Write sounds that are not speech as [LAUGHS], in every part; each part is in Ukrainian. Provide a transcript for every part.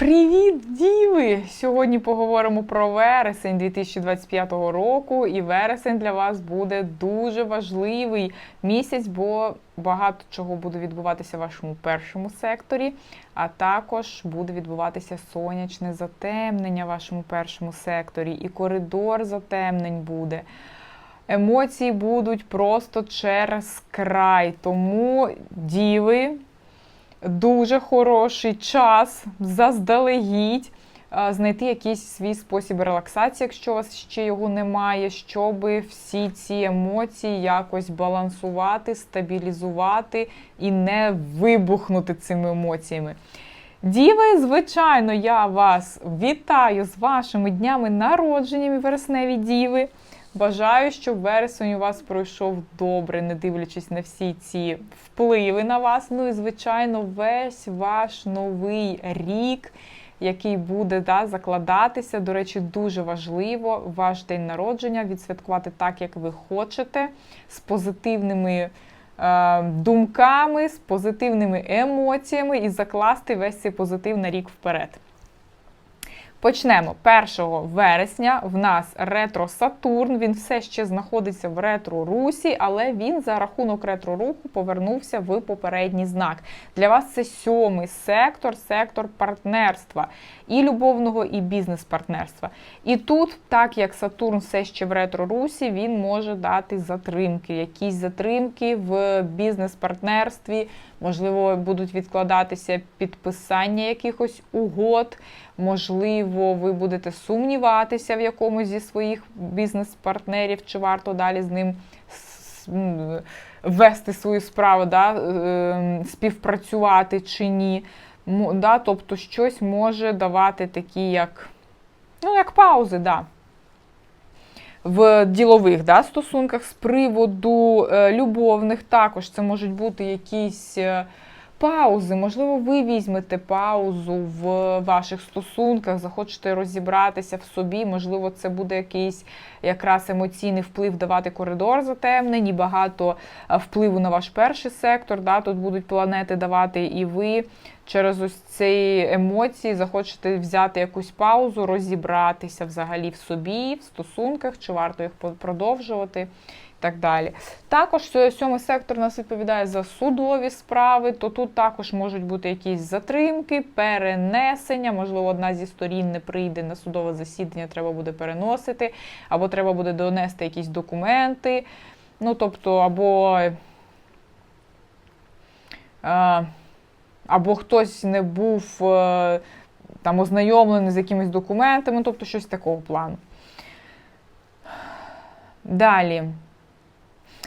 Привіт, діви! Сьогодні поговоримо про вересень 2025 року. І вересень для вас буде дуже важливий місяць, бо багато чого буде відбуватися в вашому першому секторі, а також буде відбуватися сонячне затемнення в вашому першому секторі, і коридор затемнень буде. Емоції будуть просто через край. Тому діви дуже хороший час заздалегідь знайти якийсь свій спосіб релаксації, якщо у вас ще його немає, щоб всі ці емоції якось балансувати, стабілізувати і не вибухнути цими емоціями. Діви, звичайно, я вас вітаю з вашими днями народженнями вересневі діви. Бажаю, щоб вересень у вас пройшов добре, не дивлячись на всі ці впливи на вас. Ну і, звичайно, весь ваш новий рік, який буде да, закладатися. До речі, дуже важливо ваш день народження відсвяткувати так, як ви хочете, з позитивними. е, Думками, з позитивними емоціями і закласти весь цей позитив на рік вперед. Почнемо 1 вересня. В нас ретро Сатурн. Він все ще знаходиться в ретро Русі, але він за рахунок ретро руху повернувся в попередній знак. Для вас це сьомий сектор, сектор партнерства і любовного, і бізнес-партнерства. І тут, так як Сатурн все ще в ретро Русі, він може дати затримки, якісь затримки в бізнес-партнерстві. Можливо, будуть відкладатися підписання якихось угод. Можливо, ви будете сумніватися в якомусь зі своїх бізнес-партнерів, чи варто далі з ним вести свою справу, да, е, співпрацювати чи ні. Да, Тобто щось може давати такі, як ну, як паузи. да. В ділових да, стосунках з приводу е, любовних також це можуть бути якісь е, паузи. Можливо, ви візьмете паузу в ваших стосунках, захочете розібратися в собі. Можливо, це буде якийсь якраз емоційний вплив давати коридор затемнень, і багато е, впливу на ваш перший сектор. Да, Тут будуть планети давати, і ви через ось ці емоції захочете взяти якусь паузу, розібратися взагалі в собі, в стосунках, чи варто їх продовжувати. Так далі. Також сьомий сектор нас відповідає за судові справи, то тут також можуть бути якісь затримки, перенесення. Можливо, одна зі сторін не прийде на судове засідання, треба буде переносити, або треба буде донести якісь документи. Ну, тобто, або. А, або хтось не був е, там ознайомлений з якимись документами, тобто щось такого плану. Далі,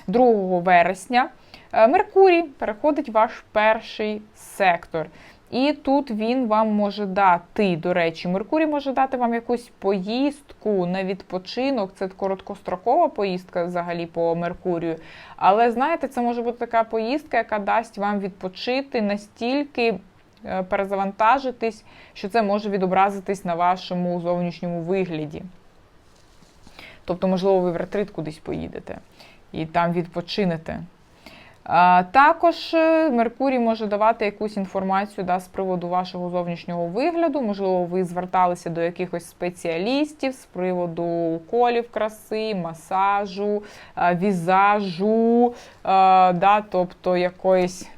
2 вересня, е, Меркурій переходить в ваш перший сектор. І тут він вам може дати, до речі, Меркурій може дати вам якусь поїздку на відпочинок. Це короткострокова поїздка взагалі по Меркурію. Але знаєте, це може бути така поїздка, яка дасть вам відпочити настільки. Е, перезавантажитись, що це може відобразитись на вашому зовнішньому вигляді. Тобто, можливо, ви в ретрит кудись поїдете і там відпочинете. Також е, Меркурій може давати якусь інформацію да, з приводу вашого зовнішнього вигляду. Можливо, ви зверталися до якихось спеціалістів з приводу уколів краси, масажу, візажу, да, тобто якоїсь,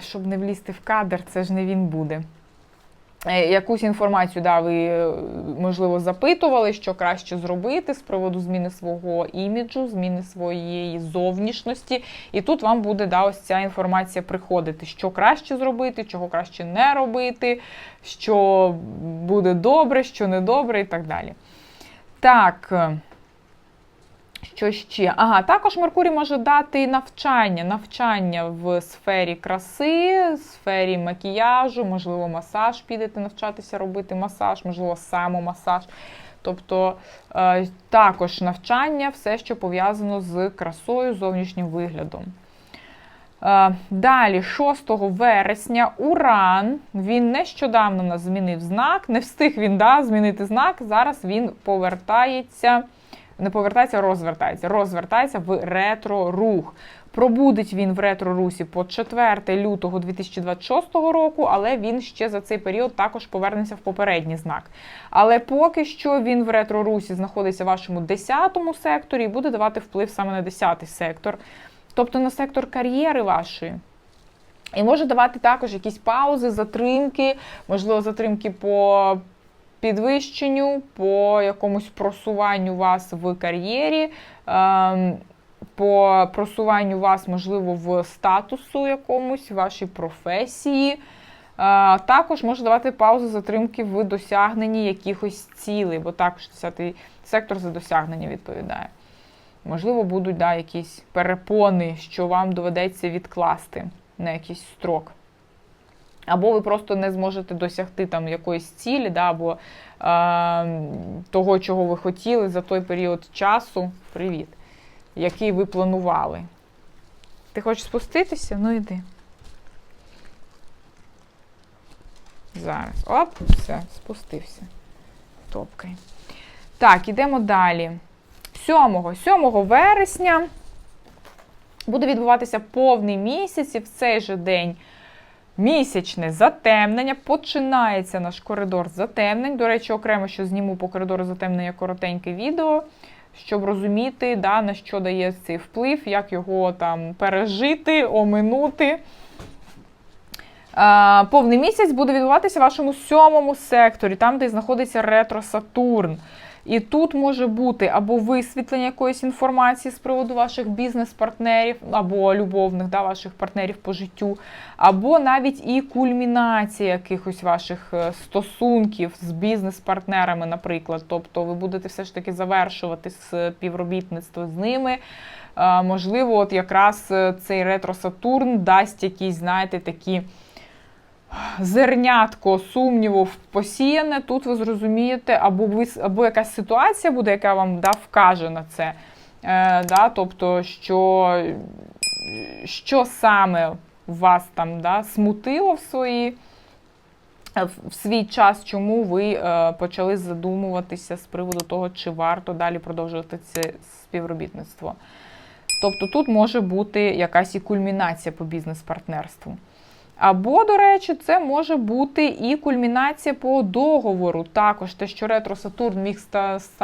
щоб не влізти в кадр, це ж не він буде. Е, якусь інформацію, да, ви, е, можливо, запитували, що краще зробити з приводу зміни свого іміджу, зміни своєї зовнішності. І тут вам буде да, ось ця інформація приходити, що краще зробити, чого краще не робити, що буде добре, що не добре, і так далі. Так. Що ще? Ага, також Меркурій може дати навчання, навчання в сфері краси, сфері макіяжу, можливо, масаж підете навчатися робити масаж, можливо, самомасаж. Тобто е, також навчання, все, що пов'язано з красою, зовнішнім виглядом. Е, далі, 6 вересня, Уран, він нещодавно нас змінив знак, не встиг він да, змінити знак, зараз він повертається не повертається, розвертається. Розвертається в ретро-рух. Пробудить він в ретро-русі по 4 лютого 2026 року, але він ще за цей період також повернеться в попередній знак. Але поки що він в ретро-русі знаходиться в вашому 10-му секторі і буде давати вплив саме на 10-й сектор, тобто на сектор кар'єри вашої. І може давати також якісь паузи, затримки, можливо, затримки по підвищенню, по якомусь просуванню вас в кар'єрі, ем, по просуванню вас, можливо, в статусу якомусь, вашій професії. Е, також може давати паузи, затримки в досягненні якихось цілей, бо також 10 сектор за досягнення відповідає. Можливо, будуть да, якісь перепони, що вам доведеться відкласти на якийсь строк. Або ви просто не зможете досягти там якоїсь цілі, да, або е, того, чого ви хотіли за той період часу, привіт, який ви планували. Ти хочеш спуститися? Ну йди. Зараз. Оп, все, спустився. Топкай. Так, ідемо далі. 7 7 вересня буде відбуватися повний місяць, і в цей же день місячне затемнення. Починається наш коридор затемнень. До речі, окремо, що зніму по коридору затемнення коротеньке відео, щоб розуміти, да, на що дає цей вплив, як його там пережити, оминути. Повний місяць буде відбуватися в вашому сьомому секторі, там, де знаходиться ретро Сатурн. І тут може бути або висвітлення якоїсь інформації з приводу ваших бізнес-партнерів, або любовних да, ваших партнерів по життю, або навіть і кульмінація якихось ваших е, стосунків з бізнес-партнерами, наприклад. Тобто ви будете все ж таки завершувати співробітництво з ними. Можливо, от якраз е, цей ретро-Сатурн дасть якісь, знаєте, такі зернятко сумніву посіяне, тут ви зрозумієте, або ви, або якась ситуація буде, яка вам да, вкаже на це. Е, да, Тобто, що що саме вас там да, смутило в свої. В свій час, чому ви е, почали задумуватися з приводу того, чи варто далі продовжувати це співробітництво. Тобто тут може бути якась і кульмінація по бізнес-партнерству. Або, до речі, це може бути і кульмінація по договору. Також те, що ретро Сатурн міг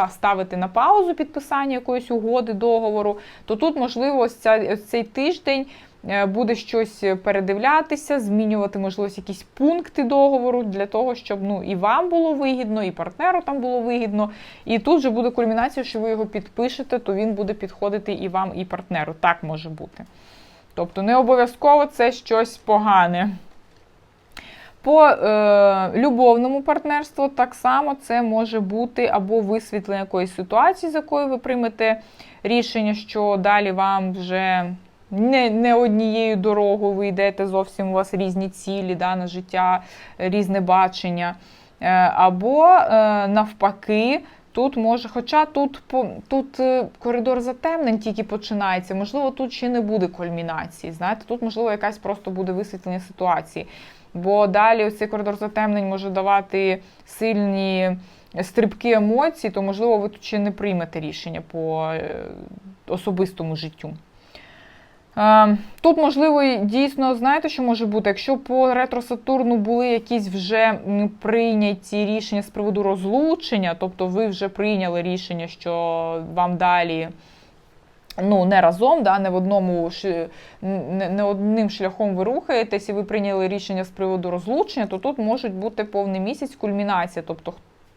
ставити на паузу підписання якоїсь угоди договору, то тут, можливо, ось, цей тиждень е, буде щось передивлятися, змінювати, можливо, якісь пункти договору для того, щоб ну, і вам було вигідно, і партнеру там було вигідно. І тут же буде кульмінація, що ви його підпишете, то він буде підходити і вам, і партнеру. Так може бути. Тобто не обов'язково це щось погане. По е, любовному партнерству так само це може бути або висвітлення якоїсь ситуації, з якою ви приймете рішення, що далі вам вже не не однією дорогою ви йдете, зовсім у вас різні цілі да, на життя, різне бачення. Е, або е, навпаки, Тут може, хоча тут тут е, коридор затемнень тільки починається, можливо, тут ще не буде кульмінації. Знаєте, тут, можливо, якась просто буде висвітлення ситуації. Бо далі цей коридор затемнень може давати сильні стрибки емоцій, то, можливо, ви тут ще не приймете рішення по е, особистому життю. Тут, можливо, дійсно, знаєте, що може бути, якщо по ретро Сатурну були якісь вже прийняті рішення з приводу розлучення, тобто ви вже прийняли рішення, що вам далі ну, не разом, да, не в одному не одним шляхом ви рухаєтесь, і ви прийняли рішення з приводу розлучення, то тут можуть бути повний місяць кульмінація. тобто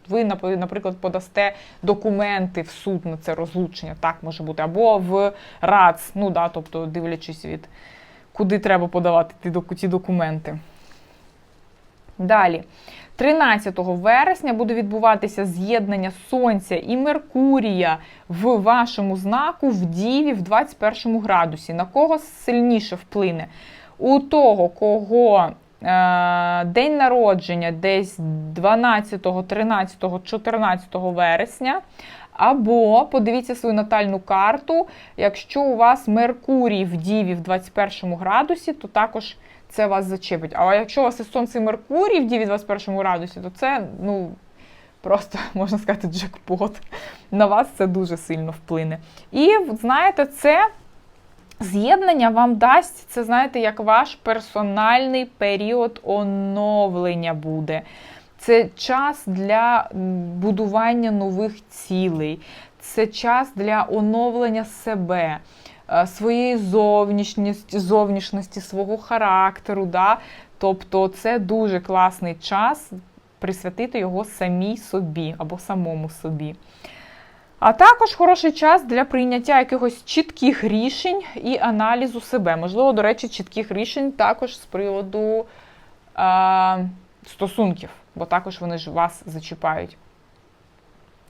ви, наприклад, подасте документи в суд на це розлучення, так може бути, або в РАЦ, ну да, тобто дивлячись від куди треба подавати ті документи. Далі, 13 вересня буде відбуватися з'єднання Сонця і Меркурія в вашому знаку в Діві в 21 градусі. На кого сильніше вплине? У того, кого день народження десь 12, 13, 14 вересня. Або подивіться свою натальну карту. Якщо у вас Меркурій в Діві в 21 градусі, то також це вас зачепить. А якщо у вас і Сонце і Меркурій в Діві в 21 градусі, то це ну, просто [LAUGHS] можна сказати, джекпот. На вас це дуже сильно вплине. І знаєте, це з'єднання вам дасть, це знаєте, як ваш персональний період оновлення буде. Це час для будування нових цілей, це час для оновлення себе, е, своєї зовнішності, зовнішності свого характеру. Да? Тобто це дуже класний час присвятити його самій собі або самому собі. А також хороший час для прийняття якихось чітких рішень і аналізу себе. Можливо, до речі, чітких рішень також з приводу е, стосунків, бо також вони ж вас зачіпають.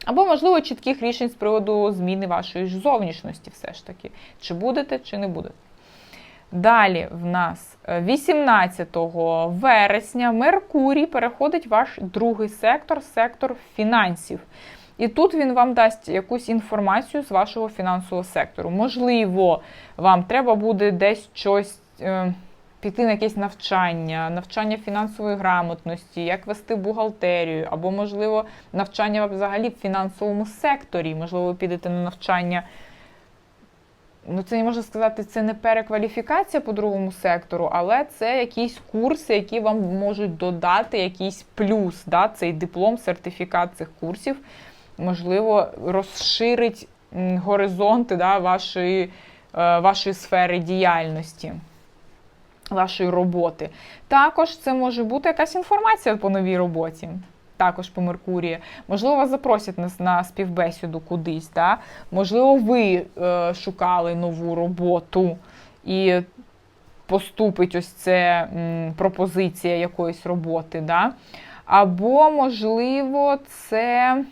Або, можливо, чітких рішень з приводу зміни вашої ж зовнішності, все ж таки. Чи будете, чи не будете. Далі в нас 18 вересня Меркурій переходить в ваш другий сектор, сектор фінансів. І тут він вам дасть якусь інформацію з вашого фінансового сектору. Можливо, вам треба буде десь щось е, піти на якесь навчання, навчання фінансової грамотності, як вести бухгалтерію, або, можливо, навчання взагалі в фінансовому секторі. Можливо, ви підете на навчання. Ну, це не можна сказати, це не перекваліфікація по другому сектору, але це якісь курси, які вам можуть додати якийсь плюс. Да? Цей диплом, сертифікат цих курсів, можливо, розширить горизонти да, вашої, е, вашої сфери діяльності. Вашої роботи. Також це може бути якась інформація по новій роботі також по Меркурії. Можливо, вас запросять на, на співбесіду кудись. Да? Можливо, ви е, шукали нову роботу і поступить ось це м, пропозиція якоїсь роботи. Да? Або, можливо, це.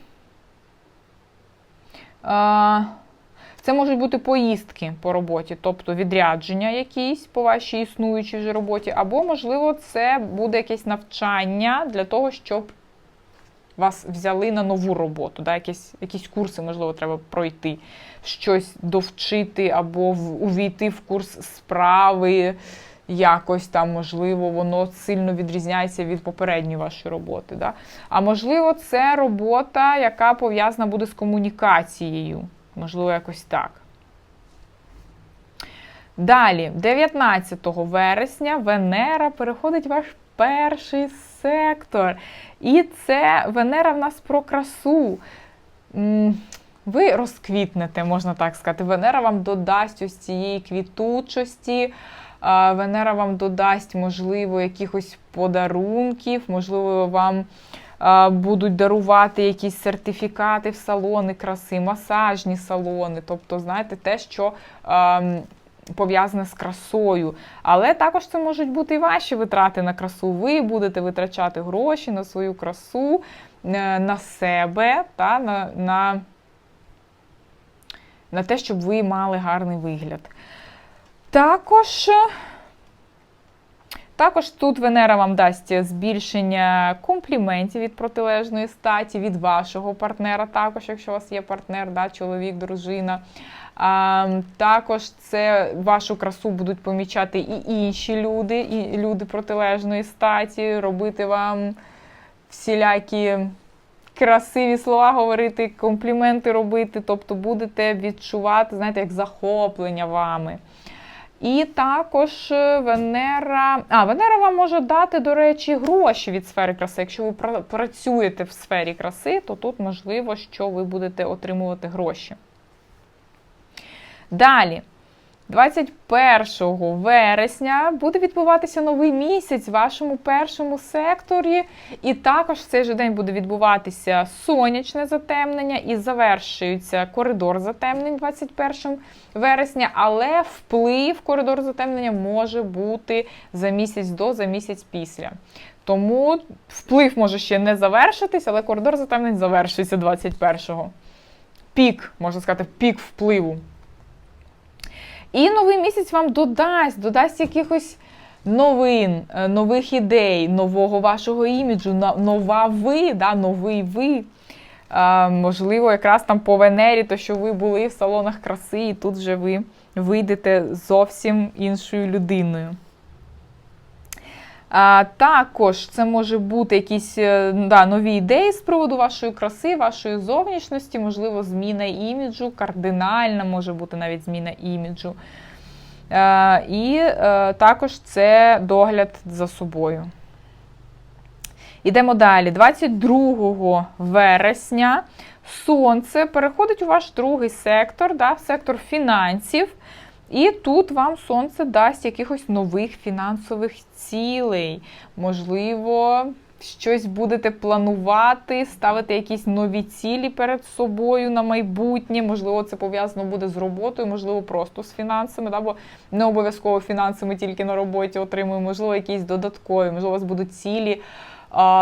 Це можуть бути поїздки по роботі, тобто відрядження якісь по вашій існуючій вже роботі, або, можливо, це буде якесь навчання для того, щоб вас взяли на нову роботу, да, якісь якісь курси, можливо, треба пройти, щось довчити або увійти в курс справи. Якось там, можливо, воно сильно відрізняється від попередньої вашої роботи. Да? А можливо, це робота, яка пов'язана буде з комунікацією. Можливо, якось так. Далі, 19 вересня, Венера переходить в ваш перший сектор. І це Венера в нас про красу. Ви розквітнете, можна так сказати. Венера вам додасть ось цієї квітучості. Венера вам додасть, можливо, якихось подарунків, можливо, вам будуть дарувати якісь сертифікати в салони краси, масажні салони. Тобто, знаєте, те, що пов'язане з красою. Але також це можуть бути і ваші витрати на красу. Ви будете витрачати гроші на свою красу, е, на себе, та, на, на, на те, щоб ви мали гарний вигляд. Також. Також тут Венера вам дасть збільшення компліментів від протилежної статі, від вашого партнера, також, якщо у вас є партнер, да, чоловік, дружина. А, Також це вашу красу будуть помічати і інші люди, і люди протилежної статі, робити вам всілякі красиві слова говорити, компліменти робити, тобто будете відчувати, знаєте, як захоплення вами. І також Венера. А, Венера вам може дати, до речі, гроші від сфери краси. Якщо ви працюєте в сфері краси, то тут можливо, що ви будете отримувати гроші. Далі, 21 вересня буде відбуватися новий місяць в вашому першому секторі. І також в цей же день буде відбуватися сонячне затемнення і завершується коридор затемнень 21 вересня, але вплив коридор затемнення може бути за місяць до, за місяць після. Тому вплив може ще не завершитись, але коридор затемнень завершується 21-го. Пік, можна сказати, пік впливу. І новий місяць вам додасть, додасть якихось новин, е, нових ідей, нового вашого іміджу, нова ви, да, новий ви. А, можливо, якраз там по Венері, то що ви були в салонах краси, і тут вже ви вийдете зовсім іншою людиною. А, також це може бути якісь е, да, нові ідеї з приводу вашої краси, вашої зовнішності, можливо, зміна іміджу, кардинальна може бути навіть зміна іміджу. Е, і е, також це догляд за собою. Ідемо далі. 22 вересня сонце переходить у ваш другий сектор, да, в сектор фінансів. І тут вам сонце дасть якихось нових фінансових цілей. Можливо, щось будете планувати, ставити якісь нові цілі перед собою на майбутнє. Можливо, це пов'язано буде з роботою, можливо, просто з фінансами, да, бо не обов'язково фінансами тільки на роботі отримуємо, можливо, якісь додаткові, можливо, у вас будуть цілі.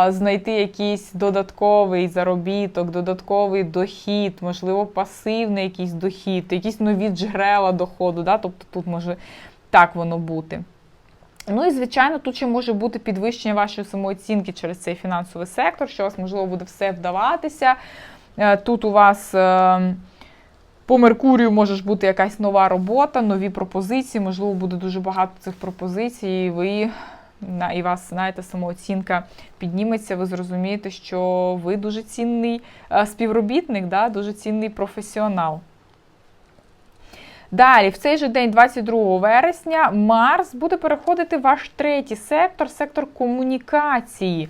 Знайти якийсь додатковий заробіток, додатковий дохід, можливо, пасивний якийсь дохід, якісь нові джерела доходу. Да? Тобто тут може так воно бути. Ну і, звичайно, тут ще може бути підвищення вашої самооцінки через цей фінансовий сектор, що у вас, можливо, буде все вдаватися. Е, Тут у вас е, по Меркурію може бути якась нова робота, нові пропозиції, можливо, буде дуже багато цих пропозицій, і ви і вас, знаєте, самооцінка підніметься, ви зрозумієте, що ви дуже цінний е, співробітник, да, дуже цінний професіонал. Далі, в цей же день, 22 вересня, Марс буде переходити в ваш третій сектор, сектор комунікації.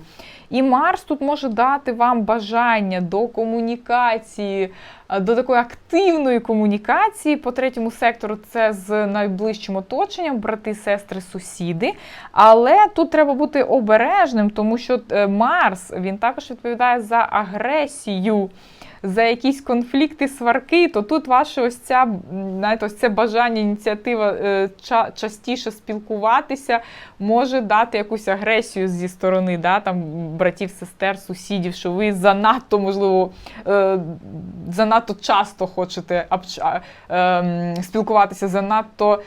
І Марс тут може дати вам бажання до комунікації, е, до такої активної комунікації. По третьому сектору це з найближчим оточенням, брати, сестри, сусіди. Але тут треба бути обережним, тому що е, Марс він також відповідає за агресію за якісь конфлікти, сварки, то тут ваше ось ця, знаєте, ось це бажання, ініціатива е, ча- частіше спілкуватися може дати якусь агресію зі сторони да, там, братів, сестер, сусідів, що ви занадто, можливо, е, занадто часто хочете ем, спілкуватися, занадто.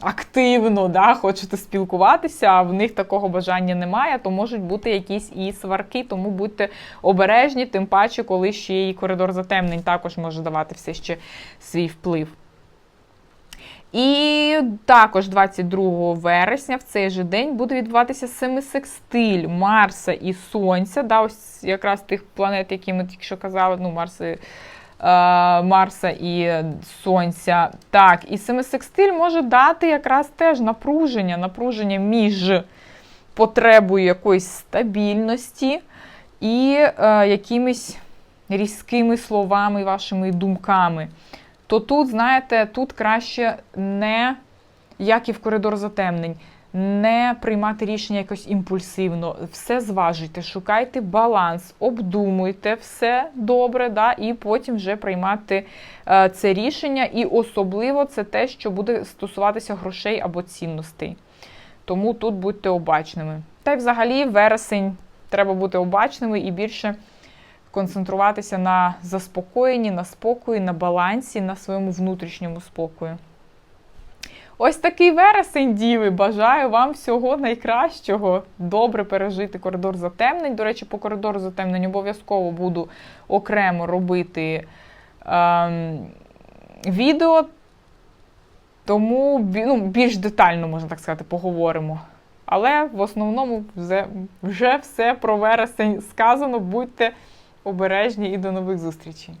Активно да, хочете спілкуватися, а в них такого бажання немає, то можуть бути якісь і сварки, тому будьте обережні, тим паче, коли ще і коридор затемнень також може давати все ще свій вплив. І також 22 вересня в цей же день буде відбуватися семисекстиль Марса і Сонця. Да, ось якраз тих планет, які ми тільки що казали, ну, Марс і Марса і Сонця. Так, і семисекстиль може дати якраз теж напруження, напруження між потребою якоїсь стабільності і е, якимись різкими словами, вашими думками. То тут, знаєте, тут краще не, як і в коридор затемнень, не приймати рішення якось імпульсивно. Все зважуйте, шукайте баланс, обдумуйте все добре, да, і потім вже приймати е, це рішення. І особливо це те, що буде стосуватися грошей або цінностей. Тому тут будьте обачними. Та й взагалі вересень треба бути обачними і більше концентруватися на заспокоєнні, на спокої, на балансі, на своєму внутрішньому спокою. Ось такий вересень, діви. Бажаю вам всього найкращого. Добре пережити коридор затемнень. До речі, по коридору затемнень обов'язково буду окремо робити ем, відео. Тому ну, більш детально, можна так сказати, поговоримо. Але в основному вже, вже все про вересень сказано. Будьте обережні і до нових зустрічей.